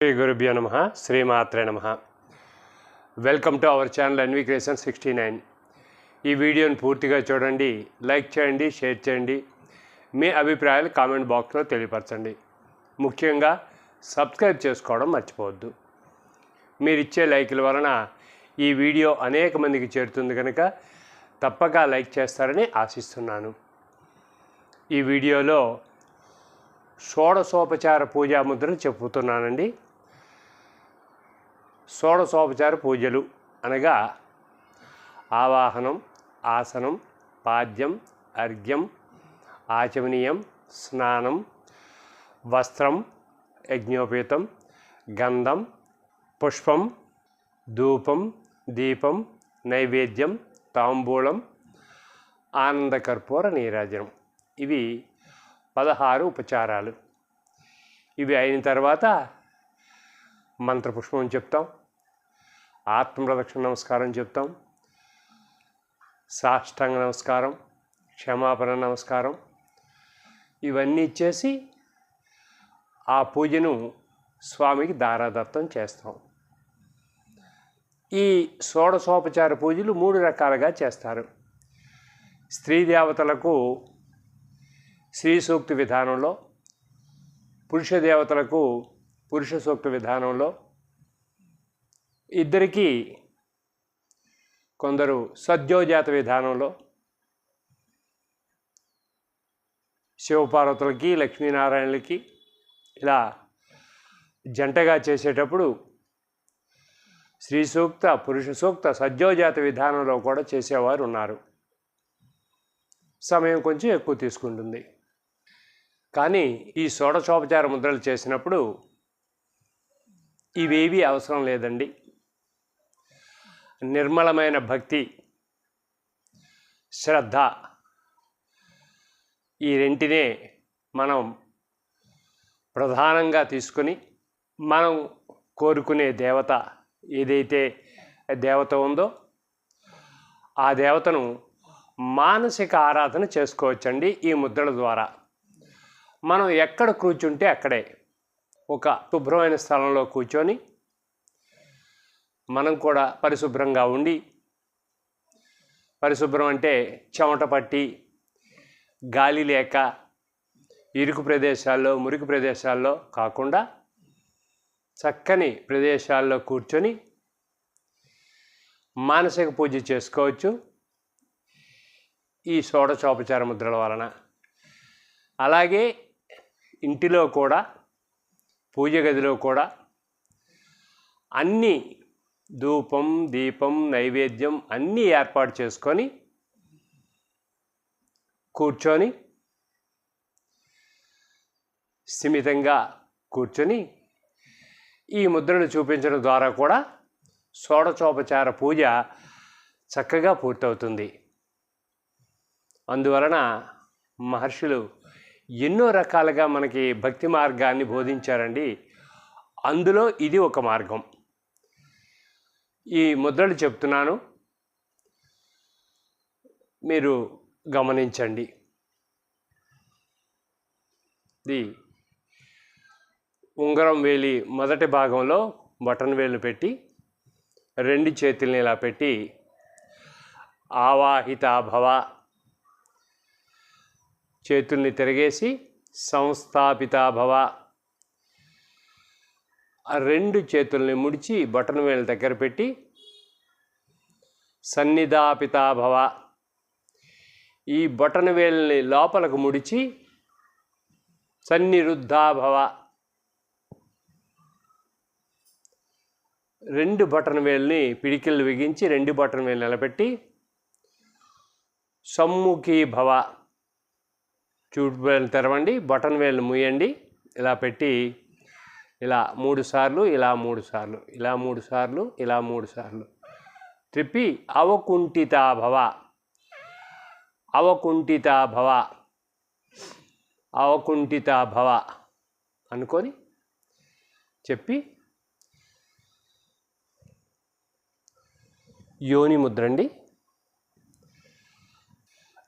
శ్రీ గురుభ్యో నమ శ్రీమాత్రే నమ. Welcome to our channel N V sixty nine ఈ వీడియోని పూర్తిగా చూడండి లైక్ చేయండి షేర్ చేయండి. మీ అభిప్రాయాలు కామెంట్ బాక్స్లో తెలియపరచండి. ముఖ్యంగా సబ్స్క్రైబ్ చేసుకోవడం మర్చిపోవద్దు. మీరు ఇచ్చే లైకుల వలన ఈ వీడియో అనేక మందికి చేరుతుంది కనుక తప్పక లైక్ చేస్తారని ఆశిస్తున్నాను. ఈ వీడియోలో షోడశోపచార పూజా ముద్రను చెప్పుతున్నానండి. షోడశోపచార పూజలు అనగా ఆవాహనం ఆసనం పాద్యం అర్ఘ్యం ఆచమనీయం స్నానం వస్త్రం యజ్ఞోపేతం గంధం పుష్పం ధూపం దీపం నైవేద్యం తాంబూలం ఆనందకర్పూర నీరాజనం. ఇవి పదహారు ఉపచారాలు. ఇవి అయిన తర్వాత మంత్రపుష్పం చెప్తాం. ఆత్మప్రదక్షిణ నమస్కారం చెప్తాం. సాష్టాంగ నమస్కారం క్షమాపణ నమస్కారం ఇవన్నీ ఇచ్చేసి ఆ పూజను స్వామికి దారాదత్తం చేస్తాం. ఈ షోడశోపచార పూజలు మూడు రకాలుగా చేస్తారు. స్త్రీ దేవతలకు శ్రీ సూక్తి విధానంలో పురుష దేవతలకు పురుష సూక్త విధానంలో ఇద్దరికీ కొందరు సద్యోజాత విధానంలో శివపార్వతులకి లక్ష్మీనారాయణులకి ఇలా జంటగా చేసేటప్పుడు స్త్రీ సూక్త పురుష సూక్త సద్యోజాత విధానంలో కూడా చేసేవారు ఉన్నారు. సమయం కొంచెం ఎక్కువ తీసుకుంటుంది. కానీ ఈ షోడశోపచార ముద్రలు చేసినప్పుడు ఇవేవి అవసరం లేదండి. నిర్మలమైన భక్తి శ్రద్ధ ఈ రెంటినే మనం ప్రధానంగా తీసుకుని మనం కోరుకునే దేవత ఏదైతే దేవత ఉందో ఆ దేవతను మానసిక ఆరాధన చేసుకోవచ్చండి ఈ ముద్రల ద్వారా. మనం ఎక్కడ కూర్చుంటే అక్కడే. ఒక శుభ్రమైన స్థలంలో కూర్చొని మనం కూడా పరిశుభ్రంగా ఉండి పరిశుభ్రం అంటే చెమట పట్టి గాలి లేక ఇరుకు ప్రదేశాల్లో మురికి ప్రదేశాల్లో కాకుండా చక్కని ప్రదేశాల్లో కూర్చొని మానసిక పూజ చేసుకోవచ్చు. ఈ షోడచోపచార ముద్రల వలన. అలాగే ఇంటిలో కూడా పూజ గదిలో కూడా అన్ని ధూపం దీపం నైవేద్యం అన్నీ ఏర్పాటు చేసుకొని కూర్చొని స్థిమితంగా కూర్చొని ఈ ముద్రను చూపించడం ద్వారా కూడా షోడచోపచార పూజ చక్కగా పూర్తవుతుంది. అందువలన మహర్షులు ఎన్నో రకాలుగా మనకి భక్తి మార్గాన్ని బోధించారండి. అందులో ఇది ఒక మార్గం. ఈ ముద్రలు చెప్తున్నాను. మీరు గమనించండి. ఇది ఉంగరం వేలి మొదటి భాగంలో బటన్ వేలు పెట్టి రెండు చేతుల్ని ఇలా పెట్టి ఆవాహిత భవ చేతుల్ని తిరగేసి సంస్థాపిత భవ. రెండు చేతుల్ని ముడిచి బటన్ వేలు దగ్గర పెట్టి సన్నిధాపితాభవ ఈ బటన్ వేల్ని లోపలకు ముడిచి సన్నిరుద్ధాభవ రెండు బటన్ వేల్ని పిడికిళ్ళు బిగించి రెండు బటన్ వేలు నిలబెట్టి సమ్ముఖీ భవ. చూడు వేలు తెరవండి బటన్ వేలు ముయ్యండి ఇలా పెట్టి ఇలా మూడు సార్లు ఇలా మూడు సార్లు ఇలా మూడు సార్లు ఇలా మూడు సార్లు. త్రిప్పి అవకుంఠితా భవ అవకుంఠితా భవ అవకుంఠితా భవ అనుకొని చెప్పి యోని ముద్రండి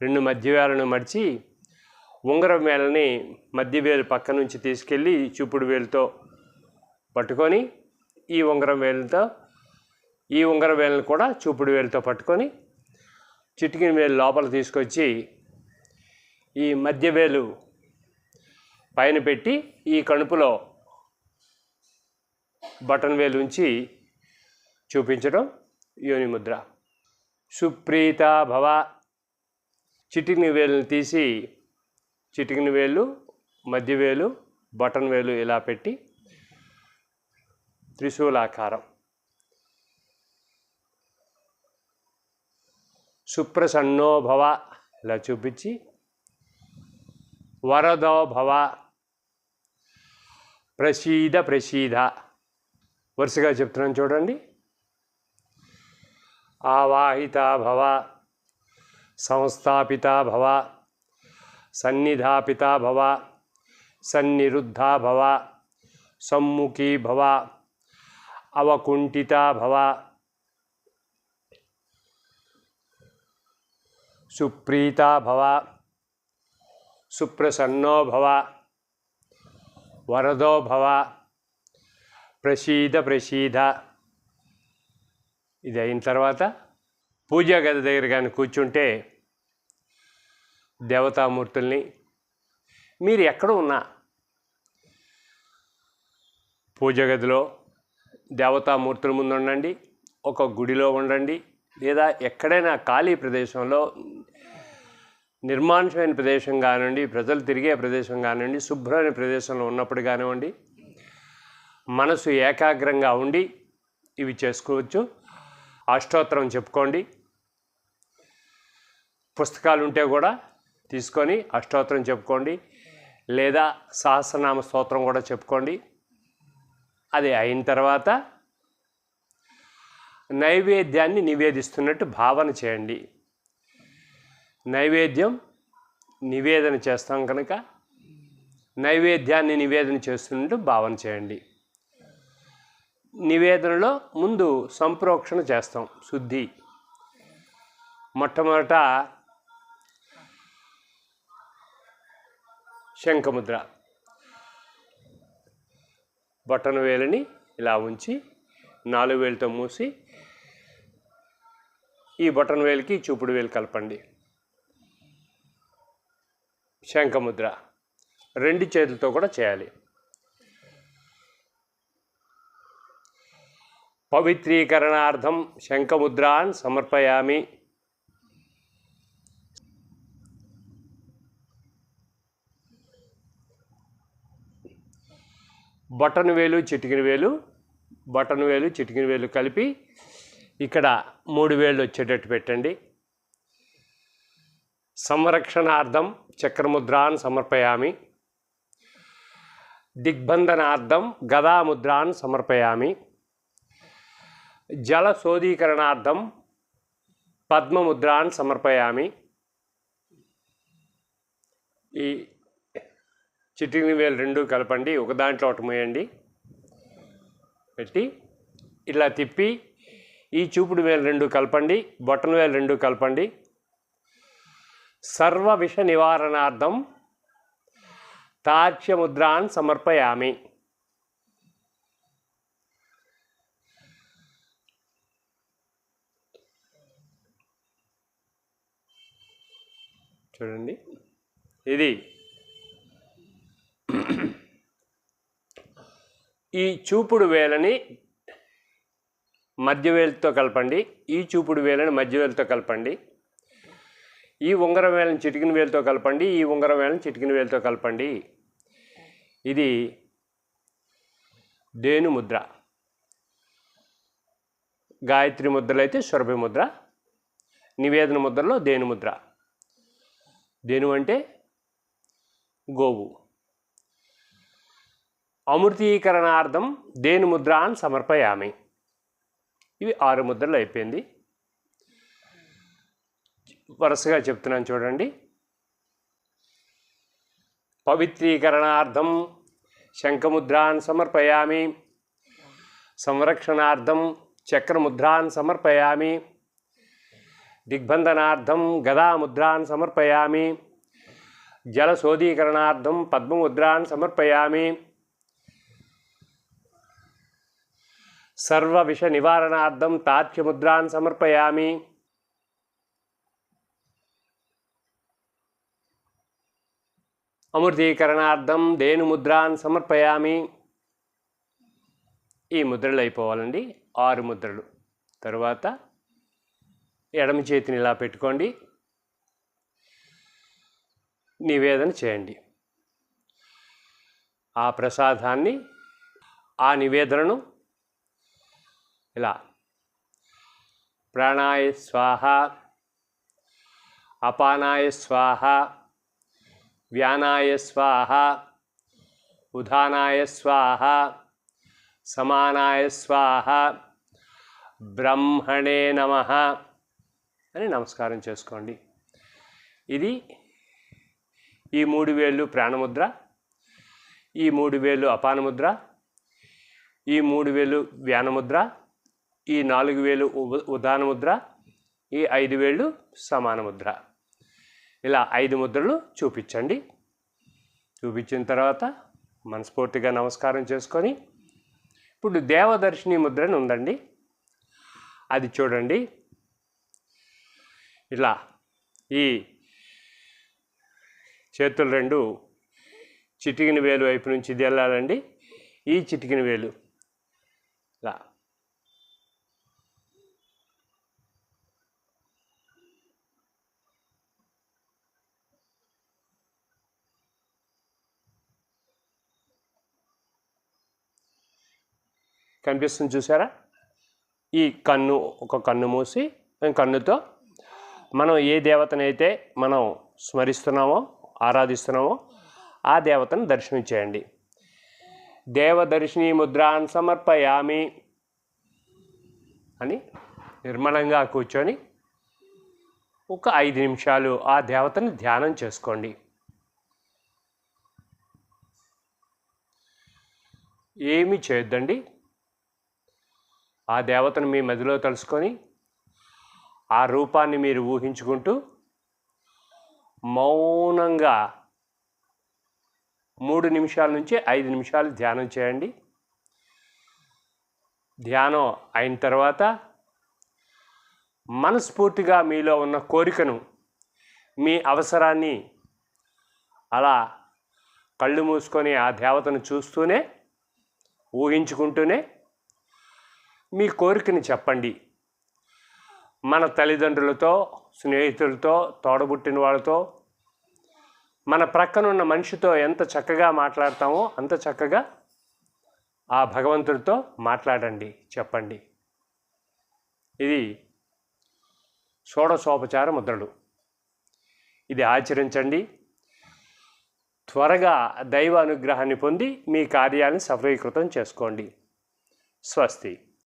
రెండు మధ్యవేలను మడిచి ఉంగరం వేలని మధ్య వేలు పక్క నుంచి తీసుకెళ్ళి చూపుడు వేలుతో పట్టుకొని ఈ ఉంగరం వేలుతో ఈ ఉంగరం వేలను కూడా చూపుడు వేలుతో పట్టుకొని చిటికిన వేలు లోపల తీసుకొచ్చి ఈ మధ్య వేలు పైన పెట్టి ఈ కణుపులో బటన్ వేలు ఉంచి చూపించడం యోని ముద్ర సుప్రీత భవ. చిటికిన వేలుని తీసి చిటికిన వేలు మధ్య వేలు బటన్ వేలు ఇలా పెట్టి త్రిశూలాకారం. సుప్రసన్నోభవ ఇలా చూపించి వరదోభవ ప్రసీద ప్రసీద వరుసగా చెప్తున్నాను చూడండి. ఆవాహిత భవ సంస్థాపిత భవ సన్నిధాపిత భవ సన్నిరుద్ధా భవ సమ్ముఖీ భవ అవకుంఠిత భవ. సుప్రీత భవ సుప్రసన్నో భవ వరదో భవ ప్రసీద ప్రసీద. ఇది అయిన తర్వాత పూజా గది దగ్గర కానీ కూర్చుంటే దేవతామూర్తుల్ని మీరు ఎక్కడ ఉన్నా పూజ గదిలో దేవతామూర్తుల ముందు ఉండండి ఒక గుడిలో ఉండండి లేదా ఎక్కడైనా ఖాళీ ప్రదేశంలో నిర్మానుషమైన ప్రదేశం కానివ్వండి ప్రజలు తిరిగే ప్రదేశం కానివ్వండి శుభ్రమైన ప్రదేశంలో ఉన్నప్పుడు కానివ్వండి మనసు ఏకాగ్రంగా ఉండి ఇవి చేసుకోవచ్చు. అష్టోత్తరం చెప్పుకోండి. పుస్తకాలు ఉంటే కూడా తీసుకొని అష్టోత్తరం చెప్పుకోండి. లేదా సహస్రనామ స్తోత్రం కూడా చెప్పుకోండి. అది అయిన తర్వాత నైవేద్యాన్ని నివేదిస్తున్నట్టు భావన చేయండి. నైవేద్యం నివేదన చేస్తాం కనుక నైవేద్యాన్ని నివేదన చేస్తున్నట్టు భావన చేయండి. నివేదనలో ముందు సంప్రోక్షణ చేస్తాం. శుద్ధి. మొట్టమొదట శంఖముద్ర. బొట్టన వేలిని ఇలా ఉంచి నాలుగు వేలతో మూసి ఈ బొటన్ వేలుకి చూపుడు వేలు కలపండి. శంఖముద్ర రెండు చేతులతో కూడా చేయాలి. పవిత్రీకరణార్థం శంఖముద్రాన్ సమర్పయామి. బటన్ వేలు చిటికిన వేలు బటన్ వేలు చిటికిన వేలు కలిపి ఇక్కడ మూడు వేలు వచ్చేటట్టు పెట్టండి. సంరక్షణార్థం చక్రముద్రాన్ సమర్పయామి. దిగ్బంధనార్థం గదాముద్రాన్ సమర్పయామి. జల శోధీకరణార్థం పద్మముద్రాన్ సమర్పయామి. ఈ చిటికిన వేలు రెండు కలపండి ఒక దాంట్లో ఒకటి పెట్టి ఇలా తిప్పి ఈ చూపుడు వేలు రెండు కలపండి బొట్టన వేలు రెండు కలపండి. సర్వ విష నివారణార్థం తార్క్ష్యముద్రాన్ సమర్పయామి. చూడండి. ఇది ఈ చూపుడు వేలని మధ్య వేలుతో కలపండి. ఈ చూపుడు వేలని మధ్య వేలుతో కలపండి. ఈ ఉంగరం వేలని చిటికిన వేలుతో కలపండి. ఈ ఉంగరం వేలని చిటికిన వేలుతో కలపండి. ఇది దేను ముద్ర. గాయత్రి ముద్రలు అయితే సురభి ముద్ర. నివేదన ముద్రలో దేను ముద్ర. దేను అంటే గోవు. అమృతీకరణార్థం దేని ముద్రాన్ సమర్పయామి. ఇవి ఆరు ముద్రలు అయిపోయింది. వరుసగా చెప్తున్నాను చూడండి. పవిత్రీకరణార్థం శంఖముద్రాన్ సమర్పయామి. సంరక్షణార్థం చక్రముద్రాన్ సమర్పయామి. దిగ్బంధనార్థం గదాముద్రాన్ సమర్పయామి. జలశోధీకరణార్థం పద్మముద్రాన్ సమర్పయామి. సర్వ విష నివారణార్థం తాత్యముద్రాన్ సమర్పయామి. అమృతీకరణార్థం దేనుముద్రాన్ సమర్పయామి. ఈ ముద్రలు అయిపోవాలండి. ఆరు ముద్రలు. తరువాత ఎడమ చేతిని ఇలా పెట్టుకోండి. నివేదన చేయండి. ఆ ప్రసాదాన్ని ఆ నివేదనను ఇలా. ప్రాణాయ స్వాహ అపానాయ స్వాహ వ్యానాయ స్వాహ ఉదానాయ స్వాహ సమానాయ స్వాహ బ్రహ్మణే నమ అని నమస్కారం చేసుకోండి. ఇది ఈ మూడు వేళ్ళు ప్రాణముద్ర ఈ మూడు వేళ్ళు అపానముద్ర ఈ మూడు వేలు వ్యానముద్ర ఈ నాలుగు వేలు ఉ- ఉదానముద్ర ఈ ఐదు వేళ్ళు సమాన ముద్ర. ఇలా ఐదు ముద్రలు చూపించండి. చూపించిన తర్వాత మనస్ఫూర్తిగా నమస్కారం చేసుకొని ఇప్పుడు దేవదర్శిని ముద్ర అని ఉందండి. అది చూడండి. ఇలా ఈ చేతులు రెండు చిటికిన వేలు వైపు నుంచి ఇది వెళ్ళాలండి ఈ చిటికిన వేలు. ఇలా కనిపిస్తుంది చూసారా? ఈ కన్ను ఒక కన్ను మూసి కన్నుతో మనం ఏ దేవతనైతే మనం స్మరిస్తున్నామో ఆరాధిస్తున్నామో ఆ దేవతను దర్శించేయండి. దేవదర్శిని ముద్రాన్ సమర్పయామి అని నిర్మలంగా కూర్చొని ఒక ఐదు నిమిషాలు ఆ దేవతని ధ్యానం చేసుకోండి. ఏమి చేయొద్దండి? ఆ దేవతను మీ మదిలో తలుసుకొని ఆ రూపాన్ని మీరు ఊహించుకుంటూ మౌనంగా మూడు నిమిషాల నుంచి ఐదు నిమిషాలు ధ్యానం చేయండి. ధ్యానం అయిన తర్వాత మనస్ఫూర్తిగా మీలో ఉన్న కోరికను మీ అవసరాన్ని అలా కళ్ళు మూసుకొని ఆ దేవతను చూస్తూనే ఊహించుకుంటూనే మీ కోరికని చెప్పండి. మన తల్లిదండ్రులతో స్నేహితులతో తోడబుట్టిన వాళ్ళతో మన ప్రక్కనున్న మనిషితో ఎంత చక్కగా మాట్లాడతామో అంత చక్కగా ఆ భగవంతుడితో మాట్లాడండి చెప్పండి. ఇది షోడశోపచార ముద్రలు. ఇది ఆచరించండి. త్వరగా దైవ అనుగ్రహాన్ని పొంది మీ కార్యాన్ని సఫలీకృతం చేసుకోండి. స్వస్తి.